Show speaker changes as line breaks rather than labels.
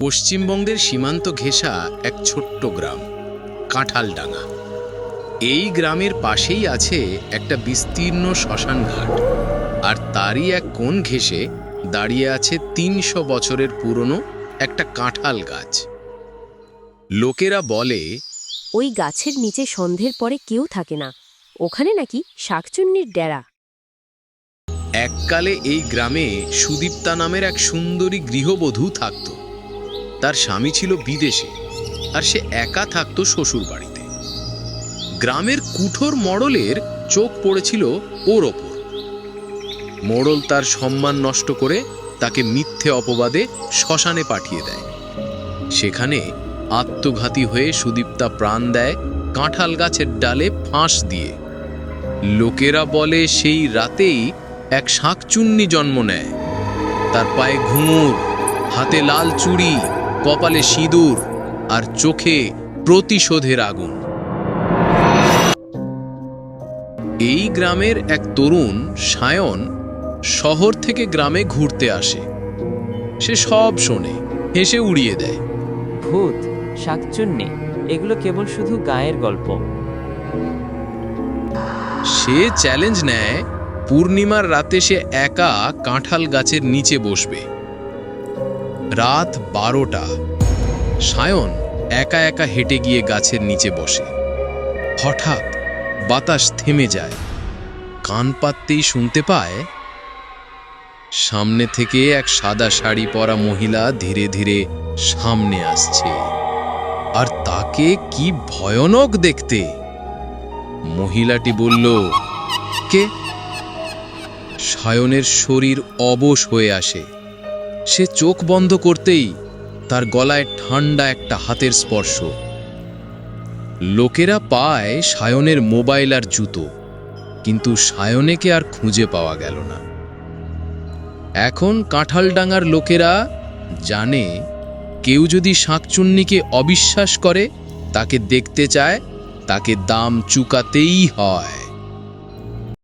পশ্চিমবঙ্গের সীমান্ত ঘেঁষা এক ছোট্ট গ্রাম কাঁঠালডাঙ্গা। এই গ্রামের পাশেই আছে একটা বিস্তীর্ণ শ্মশানঘাট আর তারই এক কোণ ঘেঁষে দাঁড়িয়ে আছে তিনশো বছরের পুরনো একটা কাঁঠাল গাছ। লোকেরা বলে
ওই গাছের নিচে সন্ধ্যের পরে কেউ থাকে না। ওখানে নাকি শাকচুন্নির ডেরা।
এককালে এই গ্রামে সুদীপ্তা নামের এক সুন্দরী গৃহবধূ থাকত। তার স্বামী ছিল বিদেশে আর সে একা থাকত শ্বশুর বাড়িতে। গ্রামের কুঠোর মডলের চোখ পড়েছিল ওর ওপর। মোড়ল তার সম্মান নষ্ট করে তাকে মিথ্যে অপবাদে শ্মশানে পাঠিয়ে দেয়। সেখানে আত্মঘাতী হয়ে সুদীপ্তা প্রাণ দেয় কাঁঠাল গাছের ডালে ফাঁস দিয়ে। লোকেরা বলে সেই রাতেই এক শাঁকচুন্নি জন্ম নেয়। তার পায়ে ঘুঙুর, হাতে লাল চুড়ি কপালে সিঁদুর আর চোখে প্রতিশোধের আগুন। এই গ্রামের এক তরুণ সায়ন শহর থেকে গ্রামে ঘুরতে আসে। সে সব শোনে হেসে উড়িয়ে দেয়।
ভূত শাকচুন্নি এগুলো কেবল শুধু গায়ের গল্প।
সে চ্যালেঞ্জ নেয় পূর্ণিমার রাতে সে একা কাঁঠাল গাছের নিচে বসবে। রাত বারোটা। সায়ন একা একা হেঁটে গিয়ে গাছের নিচে বসে। হঠাৎ বাতাস থেমে যায়। কান পাততেই শুনতে পায়, সামনে থেকে এক সাদা শাড়ি পরা মহিলা ধীরে ধীরে সামনে আসছে। আর তাকে কি ভয়ানক দেখতে? মহিলাটি বলল, কে? সায়নের শরীর অবশ হয়ে আসে। সে চোখ বন্ধ করতেই তার গলায় ঠান্ডা একটা হাতের স্পর্শ। লোকেরা পায় সায়নের মোবাইল আর জুতো, কিন্তু সায়নেকে আর খুঁজে পাওয়া গেল না। এখন কাঁঠালডাঙ্গার লোকেরা জানে, কেউ যদি শাঁকচুন্নিকে অবিশ্বাস করে, তাকে দেখতে চায়, তাকে দাম চুকাতেই হয়।